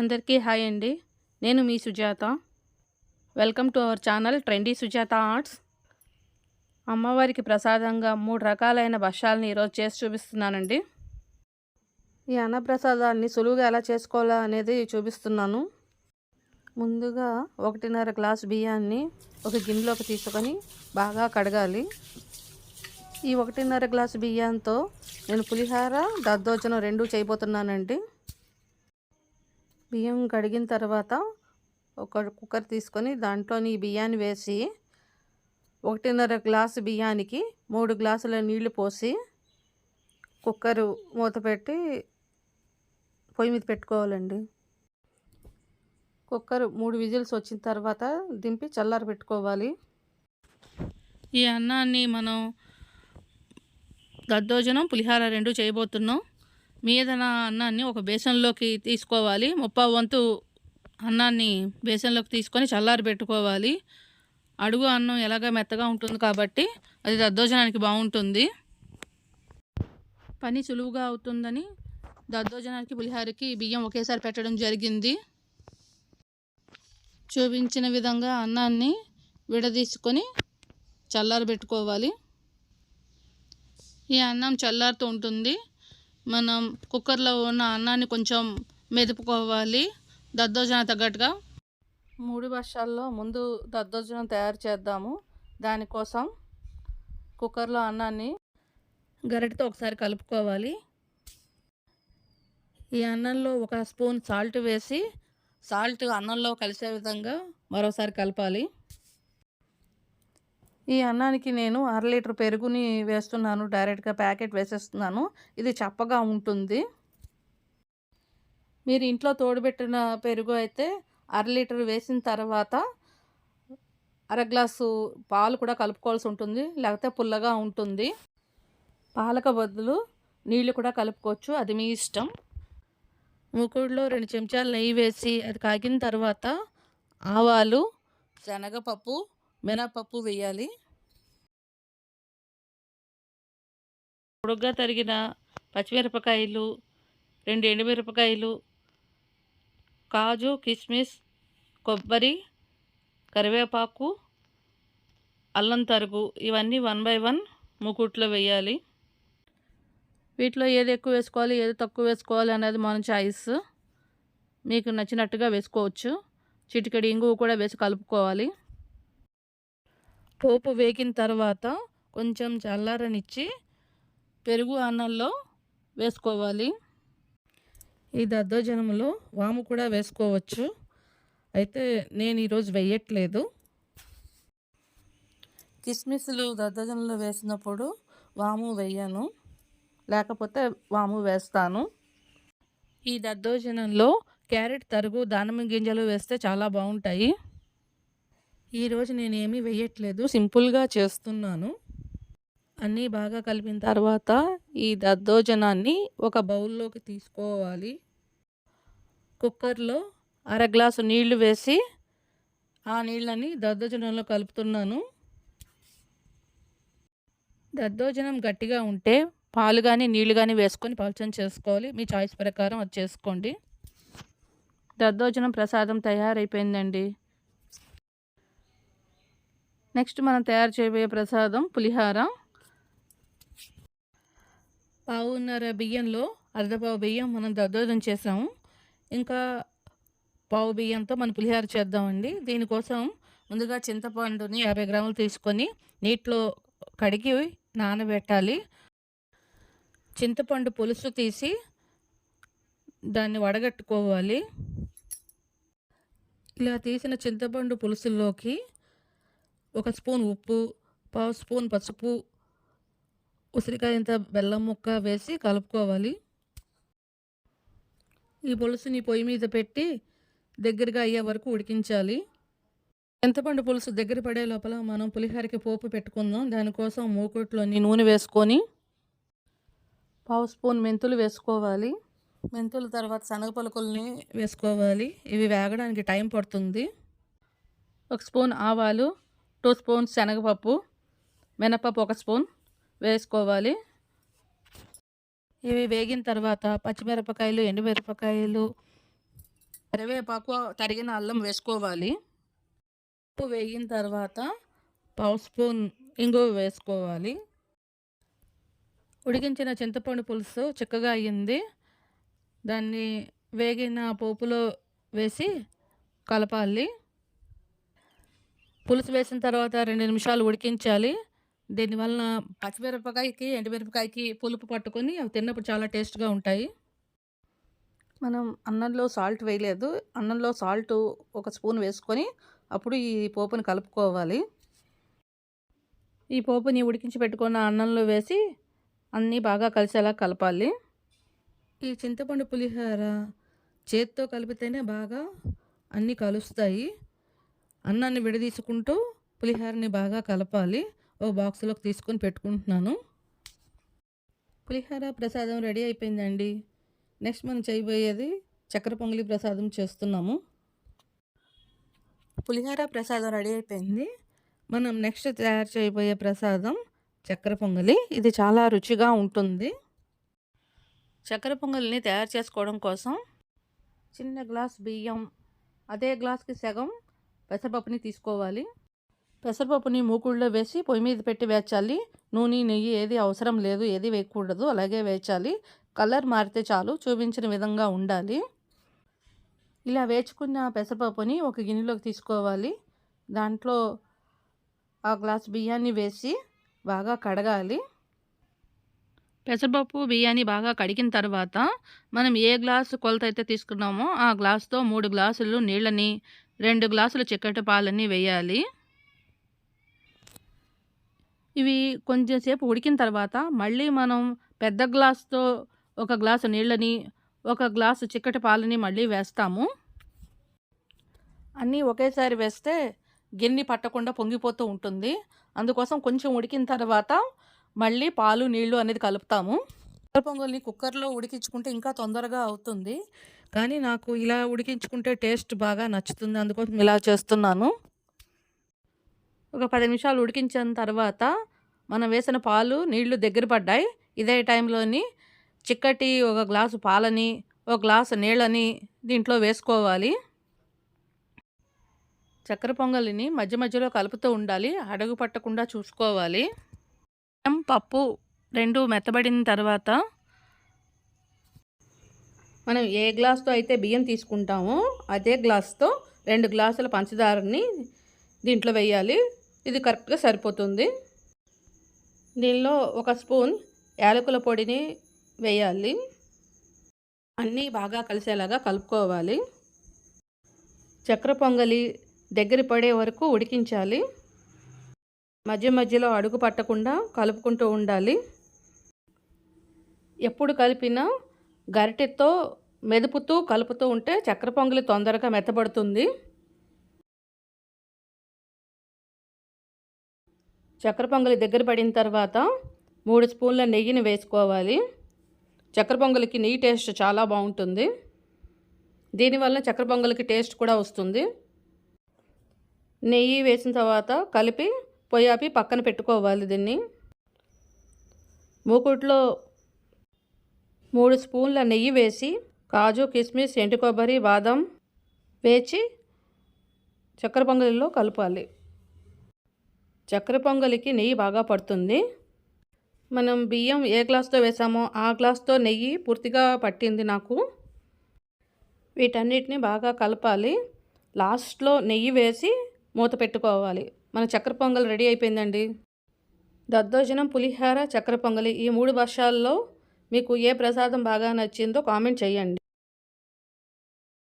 అందరికీ హాయ్ అండి. నేను మీ Sujatha. Welcome to our channel trendy Sujatha arts. అమ్మవారికి ప్రసాదంగా మూడు రకాలైన భక్ష్యాలని ఈరోజు చేసి చూపిస్తున్నానండి. ఈ అన్నప్రసాదాన్ని సులువుగా ఎలా చేసుకోవాలా అనేది చూపిస్తున్నాను. ముందుగా ఒకటిన్నర గ్లాస్ బియ్యాన్ని ఒక గిన్నెలోకి తీసుకొని బాగా కడగాలి. ఈ ఒకటిన్నర గ్లాస్ బియ్యంతో నేను పులిహార దద్దోజనం రెండు చేయబోతున్నానండి. బియ్యం కడిగిన తర్వాత ఒక కుక్కర్ తీసుకొని దాంట్లోని ఈ బియ్యాన్ని వేసి ఒకటిన్నర గ్లాసు బియ్యానికి మూడు గ్లాసుల నీళ్ళు పోసి కుక్కరు మూత పెట్టి పొయ్యి మీద పెట్టుకోవాలండి. కుక్కర్ మూడు విజిల్స్ వచ్చిన తర్వాత దింపి చల్లారి పెట్టుకోవాలి. ఈ అన్నాన్ని మనం దద్దోజనం పులిహార రెండు చేయబోతున్నాం. మీదన అన్నాన్ని ఒక బేసన్లోకి తీసుకోవాలి. ముప్పావు వంతు అన్నాన్ని బేసన్లోకి తీసుకొని చల్లారి పెట్టుకోవాలి. అడుగు అన్నం ఎలాగ మెత్తగా ఉంటుంది కాబట్టి అది దద్దోజనానికి బాగుంటుంది. పని సులువుగా అవుతుందని దద్దోజనానికి పులిహారకి బియ్యం ఒకేసారి పెట్టడం జరిగింది. చూపించిన విధంగా అన్నాన్ని విడదీసుకొని చల్లారి పెట్టుకోవాలి ఈ అన్నం చల్లారుతూ ఉంటుంది. మనం కుక్కర్లో ఉన్న అన్నాన్ని కొంచెం మెదుపుకోవాలి. దద్దోజనం తగ్గట్టుగా. మూడు వర్షాల్లో ముందు దద్దోజనం తయారు చేద్దాము. దానికోసం కుక్కర్లో అన్నాన్ని గరిటతో ఒకసారి కలుపుకోవాలి. ఈ అన్నంలో ఒక స్పూన్ సాల్ట్ వేసి సాల్ట్ అన్నంలో కలిసే విధంగా మరోసారి కలపాలి. ఈ అన్నానికి నేను అర లీటర్ పెరుగుని వేస్తున్నాను డైరెక్ట్గా ప్యాకెట్ వేసేస్తున్నాను. ఇది చప్పగా ఉంటుంది. మీరు ఇంట్లో తోడుపెట్టిన పెరుగు అయితే అర లీటర్ వేసిన తర్వాత అర గ్లాసు పాలు కూడా కలుపుకోవాల్సి ఉంటుంది లేకపోతే పుల్లగా ఉంటుంది. పాలక బదులు నీళ్ళు కూడా కలుపుకోవచ్చు అది మీ ఇష్టం. మూకుడులో రెండు చెంచాలు నెయ్యి వేసి అది కాగిన తర్వాత ఆవాలు శనగపప్పు మినపప్పు వేయాలి. పొడుగ్గా తరిగిన పచ్చిమిరపకాయలు రెండు ఎండుమిరపకాయలు కాజు కిస్మిస్ కొబ్బరి కరివేపాకు అల్లం తరుగు ఇవన్నీ వన్ బై వన్ ముకుట్లో వేయాలి. వీటిలో ఏది ఎక్కువ వేసుకోవాలి ఏది తక్కువ వేసుకోవాలి అనేది మన చాయిస్. మీకు నచ్చినట్టుగా వేసుకోవచ్చు. చిటికడి ఇంగువ కూడా వేసి కలుపుకోవాలి. పోపు వేగిన తర్వాత కొంచెం చల్లారనిచ్చి పెరుగు అన్నంలో వేసుకోవాలి. ఈ దద్దోజనంలో వాము కూడా వేసుకోవచ్చు. అయితే నేను ఈరోజు వేయట్లేదు. కిస్మిస్లు దద్దోజనంలో వేసినప్పుడు వాము వేయను. లేకపోతే వాము వేస్తాను. ఈ దద్దోజనంలో క్యారెట్ తరుగు దానిమ్మ గింజలు వేస్తే చాలా బాగుంటాయి. ఈరోజు నేనేమి వేయట్లేదు సింపుల్గా చేస్తున్నాను. అన్నీ బాగా కలిపిన తర్వాత ఈ దద్దోజనాన్ని ఒక బౌల్లోకి తీసుకోవాలి. కుక్కర్లో అర గ్లాసు నీళ్ళు వేసి ఆ నీళ్ళని దద్దోజనంలో కలుపుతున్నాను. దద్దోజనం గట్టిగా ఉంటే పాలు కానీ నీళ్ళు కానీ వేసుకొని పలచన చేసుకోవాలి. మీ చాయిస్ ప్రకారం అది చేసుకోండి. దద్దోజనం ప్రసాదం తయారైపోయిందండి. నెక్స్ట్ మనం తయారు చేయబోయే ప్రసాదం పులిహార. పావున్నర బియ్యంలో అర్ధపావు బియ్యం మనం దద్దోజనం చేసాము. ఇంకా పావు బియ్యంతో మనం పులిహార చేద్దామండి. దీనికోసం ముందుగా చింతపండుని యాభై గ్రాములు తీసుకొని నీటిలో కడిగి నానబెట్టాలి. చింతపండు పులుసు తీసి దాన్ని వడగట్టుకోవాలి. ఇలా తీసిన చింతపండు పులుసులోకి ఒక స్పూన్ ఉప్పు పావు స్పూన్ పసుపు ఉసిరికాయంత బెల్లం ముక్క వేసి కలుపుకోవాలి. ఈ పులుసుని పొయ్యి మీద పెట్టి దగ్గరగా అయ్యే వరకు ఉడికించాలి. చింతపండు పులుసు దగ్గర పడే లోపల మనం పులిహోరకి పోపు పెట్టుకుందాం. దానికోసం మూకుట్లోని నూనె వేసుకొని పావు స్పూన్ మెంతులు వేసుకోవాలి. మెంతుల తర్వాత శనగ పలుకుల్ని వేసుకోవాలి. ఇవి వేగడానికి టైం పడుతుంది. ఒక స్పూన్ ఆవాలు టూ స్పూన్స్ శనగపప్పు మినపప్పు ఒక స్పూన్ వేసుకోవాలి. ఇవి వేగిన తర్వాత పచ్చిమిరపకాయలు ఎండుమిరపకాయలు కరివేపాకు తరిగిన అల్లం వేసుకోవాలి. ఉప్పు వేగిన తర్వాత పావు స్పూన్ ఇంగువ వేసుకోవాలి. ఉడికించిన చింతపండు పులుసు చిక్కగా అయ్యింది. దాన్ని వేగిన పోపులో వేసి కలపాలి. పులుసు వేసిన తర్వాత రెండు నిమిషాలు ఉడికించాలి. దీనివలన పచ్చిమిరపకాయకి ఎండుమిరపకాయకి పులుపు పట్టుకొని అవి తిన్నప్పుడు చాలా టేస్ట్గా ఉంటాయి. మనం అన్నంలో సాల్ట్ వేయలేదు. అన్నంలో సాల్ట్ ఒక స్పూన్ వేసుకొని అప్పుడు ఈ పోపుని కలుపుకోవాలి. ఈ పోపుని ఉడికించి పెట్టుకున్న అన్నంలో వేసి అన్నీ బాగా కలిసేలా కలపాలి. ఈ చింతపండు పులిహోర చేత్తో కలిపితేనే బాగా అన్నీ కలుస్తాయి. అన్నాన్ని విడదీసుకుంటూ పులిహోరని బాగా కలపాలి. ఓ బాక్స్లోకి తీసుకొని పెట్టుకుంటున్నాను. పులిహోర ప్రసాదం రెడీ అయిపోయిందండి. నెక్స్ట్ మనం చేయబోయేది చక్కెర పొంగలి ప్రసాదం చేస్తున్నాము. పులిహోర ప్రసాదం రెడీ అయిపోయింది. మనం నెక్స్ట్ తయారు చేయబోయే ప్రసాదం చక్కెర పొంగలి. ఇది చాలా రుచిగా ఉంటుంది. చక్కెర పొంగల్ని తయారు చేసుకోవడం కోసం చిన్న గ్లాస్ బియ్యం అదే గ్లాస్కి సగం పెసరపప్పుని తీసుకోవాలి. పెసరపప్పుని మూకుళ్ళలో వేసి పొయ్యి మీద పెట్టి వేచాలి. నూనె నెయ్యి ఏది అవసరం లేదు ఏది వేయకూడదు అలాగే వేచాలి. కలర్ మారితే చాలు చూపించిన విధంగా ఉండాలి. ఇలా వేచుకున్న పెసరపప్పుని ఒక గిన్నెలోకి తీసుకోవాలి. దాంట్లో ఆ గ్లాస్ బియ్యాన్ని వేసి బాగా కడగాలి. పెసరపప్పు బియ్యాన్ని బాగా కడిగిన తర్వాత మనం ఏ గ్లాసు కొలత అయితే తీసుకున్నామో ఆ గ్లాస్తో మూడు గ్లాసులు నీళ్ళని రెండు గ్లాసులు చిక్కటి పాలని వేయాలి. ఇవి కొంచెంసేపు ఉడికిన తర్వాత మళ్ళీ మనం పెద్ద గ్లాస్తో ఒక గ్లాసు నీళ్ళని ఒక గ్లాసు చిక్కటి పాలని మళ్ళీ వేస్తాము. అన్నీ ఒకేసారి వేస్తే గిన్నె పట్టకుండా పొంగిపోతూ ఉంటుంది. అందుకోసం కొంచెం ఉడికిన తర్వాత మళ్ళీ పాలు నీళ్ళు అనేది కలుపుతాము. పొంగల్ని కుక్కర్లో ఉడికించుకుంటే ఇంకా తొందరగా అవుతుంది. కానీ నాకు ఇలా ఉడికించుకుంటే టేస్ట్ బాగా నచ్చుతుంది అందుకోసం ఇలా చేస్తున్నాను. ఒక పది నిమిషాలు ఉడికించిన తర్వాత మనం వేసిన పాలు నీళ్ళు దగ్గర పడ్డాయి. ఇదే టైంలోని చిక్కటి ఒక గ్లాసు పాలని ఒక గ్లాసు నీళ్ళని దీంట్లో వేసుకోవాలి. చక్కెర పొంగలిని మధ్య మధ్యలో కలుపుతూ ఉండాలి అడుగు పట్టకుండా చూసుకోవాలి. పప్పు రెండు మెత్తబడిన తర్వాత మనం ఏ గ్లాస్తో అయితే బియ్యం తీసుకుంటామో అదే గ్లాస్తో రెండు గ్లాసుల పంచదారని దీంట్లో వేయాలి. ఇది కరెక్ట్గా సరిపోతుంది. దీనిలో ఒక స్పూన్ యాలకుల పొడిని వేయాలి. అన్నీ బాగా కలిసేలాగా కలుపుకోవాలి. చక్ర పొంగలి దగ్గర పడే వరకు ఉడికించాలి. మధ్య మధ్యలో అడుగు పట్టకుండా కలుపుకుంటూ ఉండాలి. ఎప్పుడు కలిపినా గరిటెతో మెదుపుతూ కలుపుతూ ఉంటే చక్కెర పొంగలి తొందరగా మెత్తబడుతుంది. చక్కెర పొంగలి దగ్గర పడిన తర్వాత మూడు స్పూన్ల నెయ్యిని వేసుకోవాలి. చక్కెర పొంగలికి నెయ్యి టేస్ట్ చాలా బాగుంటుంది. దీనివల్ల చక్కెర పొంగలికి టేస్ట్ కూడా వస్తుంది. నెయ్యి వేసిన తర్వాత కలిపి పొయ్యాపి పక్కన పెట్టుకోవాలి దీన్ని. మూకుట్లో మూడు స్పూన్ల నెయ్యి వేసి కాజు కిస్మిస్ ఎండు కొబ్బరి బాదం వేచి చక్కెర పొంగలిలో కలపాలి. చక్కెర పొంగలికి నెయ్యి బాగా పడుతుంది. మనం బియ్యం ఏ గ్లాస్తో వేసామో ఆ గ్లాస్తో నెయ్యి పూర్తిగా పట్టింది నాకు. వీటన్నిటిని బాగా కలపాలి. లాస్ట్లో నెయ్యి వేసి మూత పెట్టుకోవాలి. మన చక్కెర పొంగల్ రెడీ అయిపోయిందండి. దద్దోజనం పులిహార చక్కెర పొంగలి ఈ మూడు వర్షాల్లో మీకు ఏ ప్రసాదం బాగా నచ్చిందో కామెంట్ చేయండి.